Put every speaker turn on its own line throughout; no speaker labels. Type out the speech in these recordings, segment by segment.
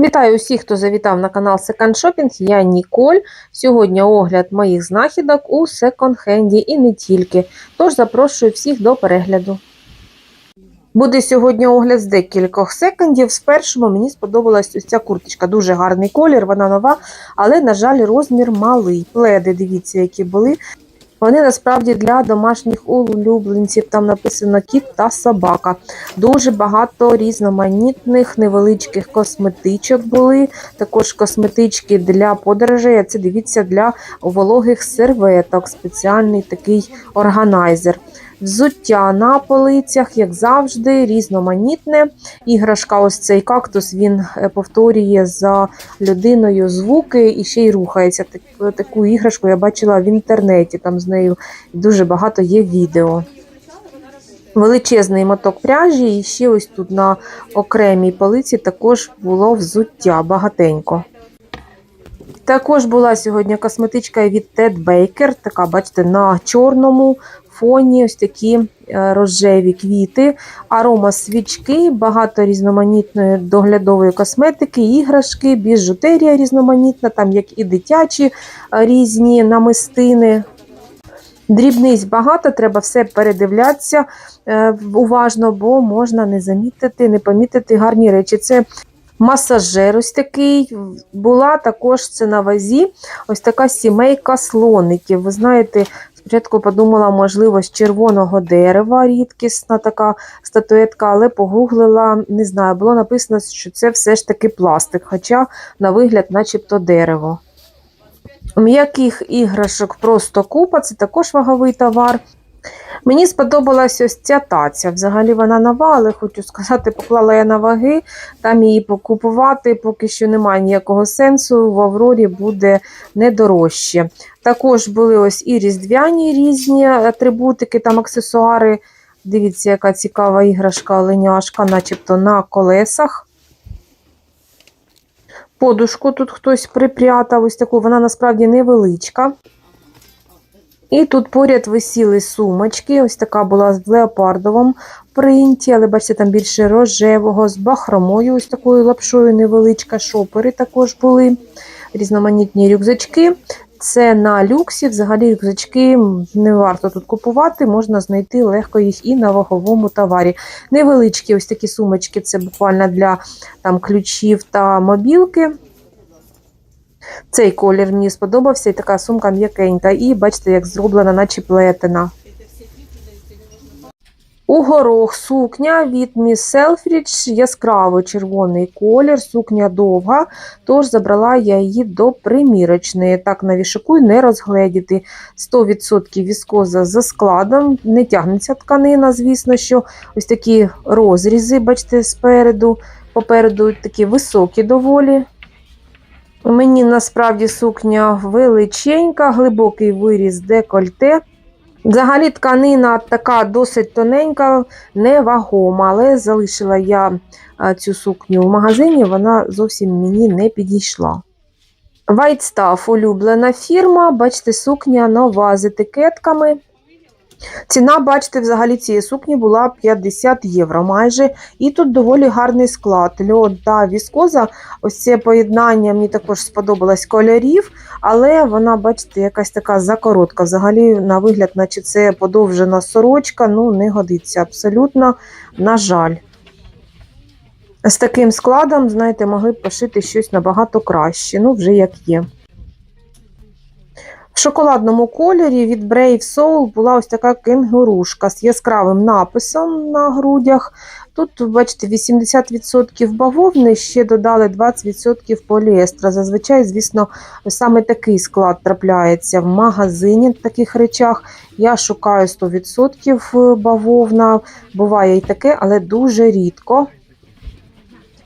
Вітаю усіх, хто завітав на канал Second Shopping. Я Ніколь. Сьогодні огляд моїх знахідок у секонд-хенді і не тільки. Тож запрошую всіх до перегляду. Буде сьогодні огляд з декількох секондів. Спершу мені сподобалась ось ця курточка. Дуже гарний колір, вона нова, але, на жаль, розмір малий. Пледи, дивіться, які були. Вони насправді для домашніх улюбленців. Там написано кіт та собака. Дуже багато різноманітних невеличких косметичок були. Також косметички для подорожей. Це дивіться для вологих серветок. Спеціальний такий органайзер. Взуття на полицях, як завжди, різноманітне. Іграшка, ось цей кактус, він е, повторює за людиною звуки і ще й рухається. Так- Таку іграшку я бачила в інтернеті. Там з нею дуже багато є відео. Величезний моток пряжі, і ще ось тут на окремій полиці також було взуття багатенько. Також була сьогодні косметичка від Ted Baker, така, бачите, на чорному фоні ось такі е, рожеві квіти, арома свічки, багато різноманітної доглядової косметики, іграшки, біжутерія різноманітна, там як і дитячі е, різні намистини. Дрібниць багато, треба все передивлятися е, уважно, бо можна не замітити, не помітити гарні речі. Це масажер ось такий. Була також це на вазі ось така сімейка слоників. Ви знаєте, спочатку подумала, можливо, з червоного дерева рідкісна така статуетка, але погуглила, не знаю, було написано, що це все ж таки пластик, хоча на вигляд, начебто, дерево. М'яких іграшок просто купа, це також ваговий товар. Мені сподобалась ось ця таця. Взагалі вона нова, але хочу сказати, поклала я на ваги, там її покупувати поки що немає ніякого сенсу. В Аврорі буде не дорожче. Також були ось і різдвяні різні атрибутики, там аксесуари. Дивіться, яка цікава іграшка оленяшка, начебто на колесах. Подушку тут хтось припрятав, ось таку, вона насправді невеличка. І тут поряд висіли сумочки. Ось така була в леопардовому принті, але бачите, там більше рожевого, з бахромою, ось такою лапшою невеличка. Шопери також були. Різноманітні рюкзачки. Це на люксі. Взагалі рюкзачки не варто тут купувати, можна знайти легко їх і на ваговому товарі. Невеличкі ось такі сумочки, це буквально для там, ключів та мобілки. Цей колір мені сподобався, і така сумка м'якенька. І бачите, як зроблена, наче плетена. У горох сукня від Miss Selfridge, яскраво червоний колір, сукня довга, тож забрала я її до примірочної. Так на вішаку не розгледіти. 100% віскоза за складом, не тягнеться тканина, звісно, що ось такі розрізи, бачите, спереду, попереду такі високі доволі. Мені насправді сукня величенька, глибокий виріз декольте. Взагалі тканина така досить тоненька, невагома, але залишила я цю сукню в магазині, вона зовсім мені не підійшла. White Stuff – улюблена фірма, бачите, сукня нова з етикетками. Ціна, бачите, взагалі цієї сукні була 50 євро майже. І тут доволі гарний склад. Льон та віскоза. Ось це поєднання мені також сподобалось кольорів, але вона, бачите, якась така закоротка. Взагалі, на вигляд, наче це подовжена сорочка, ну не годиться абсолютно, на жаль. З таким складом, знаєте, могли б пошити щось набагато краще. Ну, вже як є. В шоколадному кольорі від Brave Soul була ось така кенгурушка з яскравим написом на грудях. Тут, бачите, 80% бавовни, ще додали 20% поліестра. Зазвичай, звісно, саме такий склад трапляється в магазині в таких речах. Я шукаю 100% бавовна, буває і таке, але дуже рідко.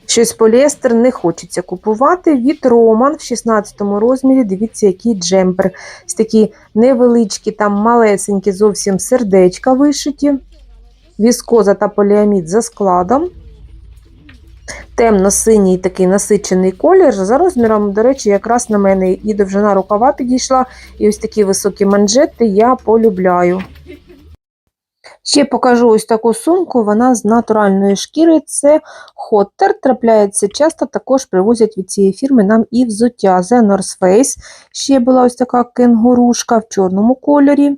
Щось поліестер не хочеться купувати. Від Роман в 16 розмірі. Дивіться, який джемпер. Ось такі невеличкі, там малесенькі зовсім сердечка вишиті. Віскоза та поліамід за складом. Темно-синій такий насичений колір. За розміром, до речі, якраз на мене і довжина рукава підійшла. І ось такі високі манжети я полюбляю. Ще покажу ось таку сумку, вона з натуральної шкіри. Це Хоттер, трапляється часто, також привозять від цієї фірми нам і взуття. The North Face. Ще була ось така кенгурушка в чорному кольорі.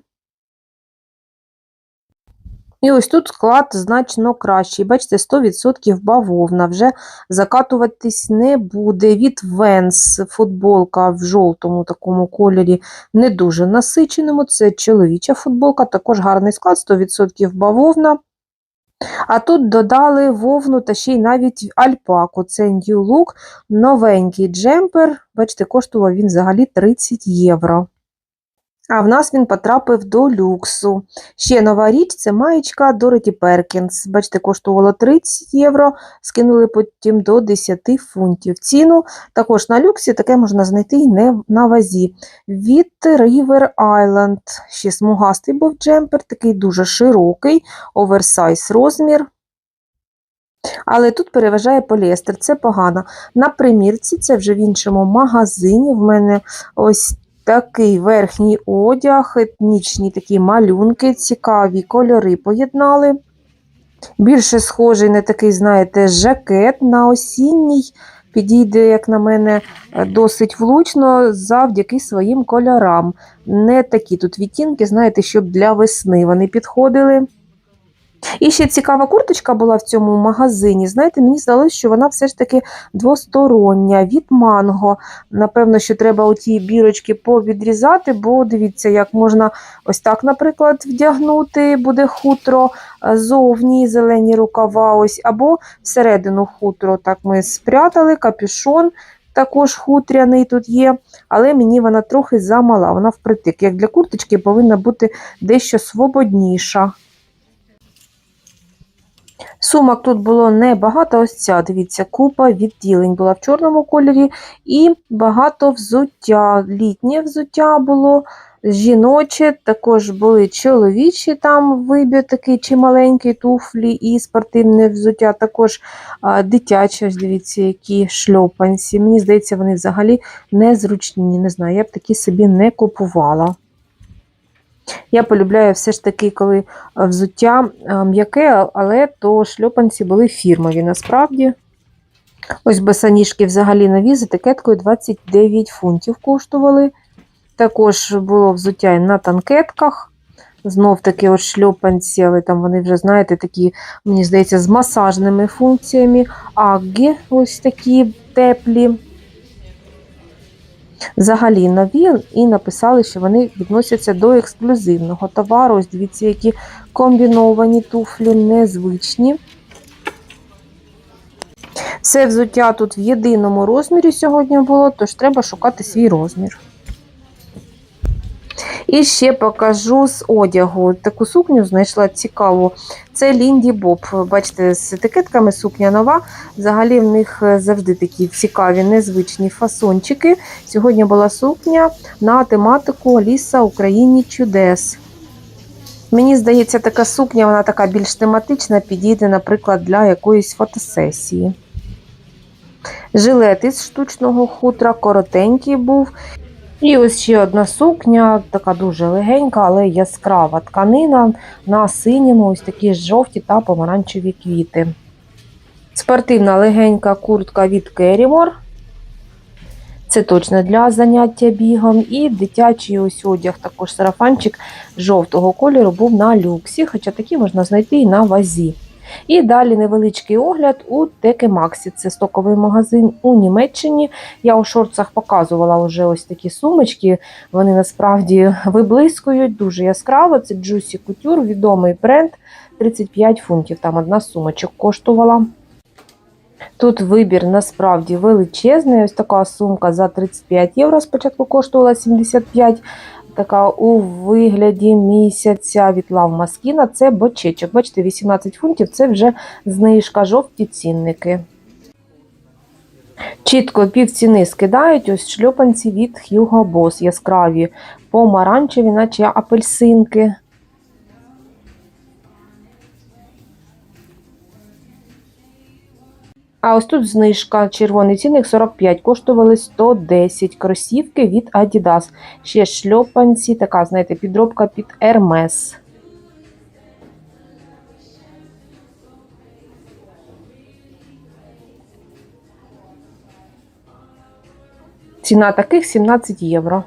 І ось тут склад значно кращий. Бачите, 100% бавовна. Вже закатуватись не буде. Від Vans футболка в жовтому такому кольорі не дуже насиченому. Це чоловіча футболка, також гарний склад, 100% бавовна. А тут додали вовну та ще й навіть альпаку. Це New Look, новенький джемпер. Бачите, коштував він взагалі 30 євро. А в нас він потрапив до люксу. Ще нова річ це маєчка Дороті Перкінс. Бачите, коштувала 30 євро, скинули потім до 10 фунтів. Ціну також на люксі таке можна знайти і не на вазі. Від River Island. Ще смугастий був джемпер, такий дуже широкий, оверсайз розмір. Але тут переважає поліестер, це погано. На примірці, це вже в іншому магазині. В мене ось такий верхній одяг, етнічні такі малюнки, цікаві кольори поєднали. Більше схожий на такий, знаєте, жакет на осінній. Підійде, як на мене, досить влучно завдяки своїм кольорам. Не такі тут відтінки, знаєте, щоб для весни вони підходили. І ще цікава курточка була в цьому магазині. Знаєте, мені здалося, що вона все ж таки двостороння, від манго. Напевно, що треба оті бірочки повідрізати, бо дивіться, як можна ось так, наприклад, вдягнути, буде хутро зовні, зелені рукава, ось, або всередину хутро. Так ми спрятали, капюшон. Також хутряний тут є, але мені вона трохи замала, вона впритик. Як для курточки повинна бути дещо свободніша. Сумок тут було небагато, ось ця, дивіться, купа відділень була в чорному кольорі, і багато взуття. Літнє взуття було, жіноче, також були чоловічі там вибір такий чималенький туфлі і спортивне взуття, також дитяче, дивіться, які шльопанці. Мені здається, вони взагалі незручні. Не знаю, я б такі собі не купувала. Я полюбляю все ж таки, коли взуття м'яке, але то шльопанці були фірмові насправді. Ось босоніжки взагалі нові з етикеткою 29 фунтів коштували. Також було взуття і на танкетках. Знов таки от шльопанці, але там вони вже, знаєте, такі, мені здається, з масажними функціями. Аггі ось такі теплі взагалі нові і написали, що вони відносяться до ексклюзивного товару. Ось дивіться, які комбіновані туфлі, незвичні. Все взуття тут в єдиному розмірі сьогодні було, тож треба шукати свій розмір. І ще покажу з одягу. Таку сукню знайшла цікаву. Це Лінді Боб. Бачите, з етикетками сукня нова. Взагалі в них завжди такі цікаві, незвичні фасончики. Сьогодні була сукня на тематику Ліса Україні чудес. Мені здається, така сукня, вона така більш тематична, підійде, наприклад, для якоїсь фотосесії. Жилет із штучного хутра, коротенький був. І ось ще одна сукня, така дуже легенька, але яскрава тканина на синьому, ось такі жовті та помаранчеві квіти. Спортивна легенька куртка від Керімор. Це точно для заняття бігом. І дитячий ось одяг, також сарафанчик жовтого кольору був на люксі, хоча такі можна знайти і на вазі. І далі невеличкий огляд у Теке Максі. Це стоковий магазин у Німеччині. Я у шорцах показувала вже ось такі сумочки. Вони насправді виблискують, дуже яскраво. Це Juicy Couture, відомий бренд. 35 фунтів. Там одна сумочок коштувала. Тут вибір насправді величезний. Ось така сумка за 35 євро. Спочатку коштувала 75 така у вигляді місяця від Лав Маскіна. Це бочечок. Бачите, 18 фунтів це вже знижка, жовті цінники. Чітко півціни скидають ось шльопанці від Hugo Boss яскраві, помаранчеві, наче апельсинки. А ось тут знижка. Червоний цінник 45, коштували 110 кросівки від Adidas. Ще шльопанці, така, знаєте, підробка під Hermes. Ціна таких 17 євро.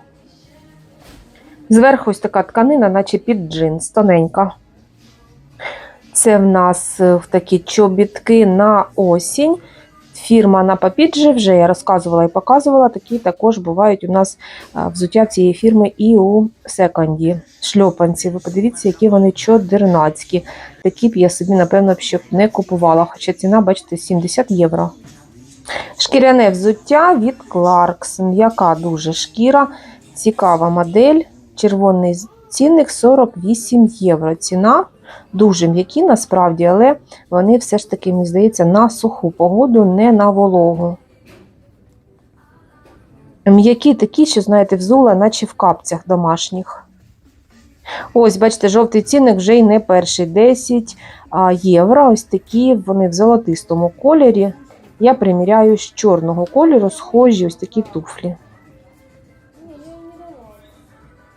Зверху ось така тканина, наче під джинс, тоненька. Це в нас е, такі чобітки на осінь. Фірма на Папіджі, вже я розказувала і показувала. Такі також бувають у нас взуття цієї фірми і у секонді. Шльопанці. Ви подивіться, які вони чодернацькі. Такі б я собі, напевно, щоб не купувала. Хоча ціна, бачите, 70 євро. Шкіряне взуття від Clarks. М'яка дуже шкіра. Цікава модель. Червоний цінник 48 євро. Ціна дуже м'які насправді, але вони все ж таки, мені здається, на суху погоду, не на вологу. М'які такі, що, знаєте, взула, наче в капцях домашніх. Ось, бачите, жовтий цінник вже й не перший 10 євро. Ось такі вони в золотистому кольорі. Я приміряю з чорного кольору, схожі ось такі туфлі.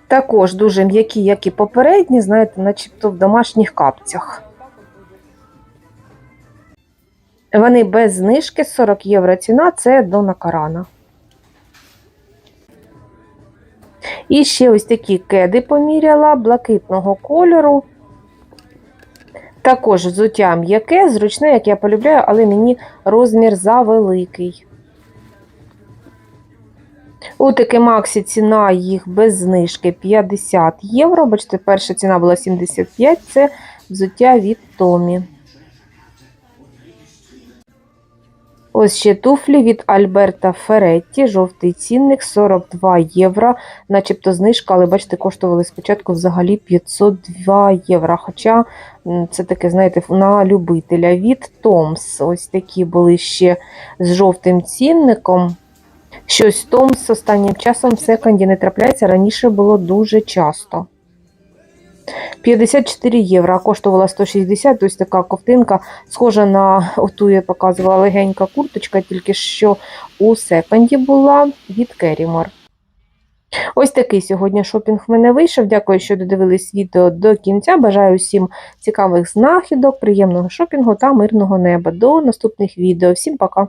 Також дуже м'які, як і попередні, знаєте, начебто в домашніх капцях. Вони без знижки 40 євро ціна, це до накарана. І ще ось такі кеди поміряла блакитного кольору. Також взуття м'яке, зручне, як я полюбляю, але мені розмір завеликий. У таке Максі ціна їх без знижки 50 євро. Бачите, перша ціна була 75, це взуття від Томі. Ось ще туфлі від Альберта Феретті, жовтий цінник 42 євро. Начебто знижка, але бачите, коштували спочатку взагалі 502 євро. Хоча це таке, знаєте, на любителя від Томс. Ось такі були ще з жовтим цінником. Щось Томс останнім часом в секонді не трапляється, раніше було дуже часто. 54 євро, коштувала 160, ось така ковтинка, схожа на оту я показувала легенька курточка, тільки що у секонді була від Керімор. Ось такий сьогодні шопінг в мене вийшов. Дякую, що додивились відео до кінця. Бажаю всім цікавих знахідок, приємного шопінгу та мирного неба. До наступних відео. Всім пока!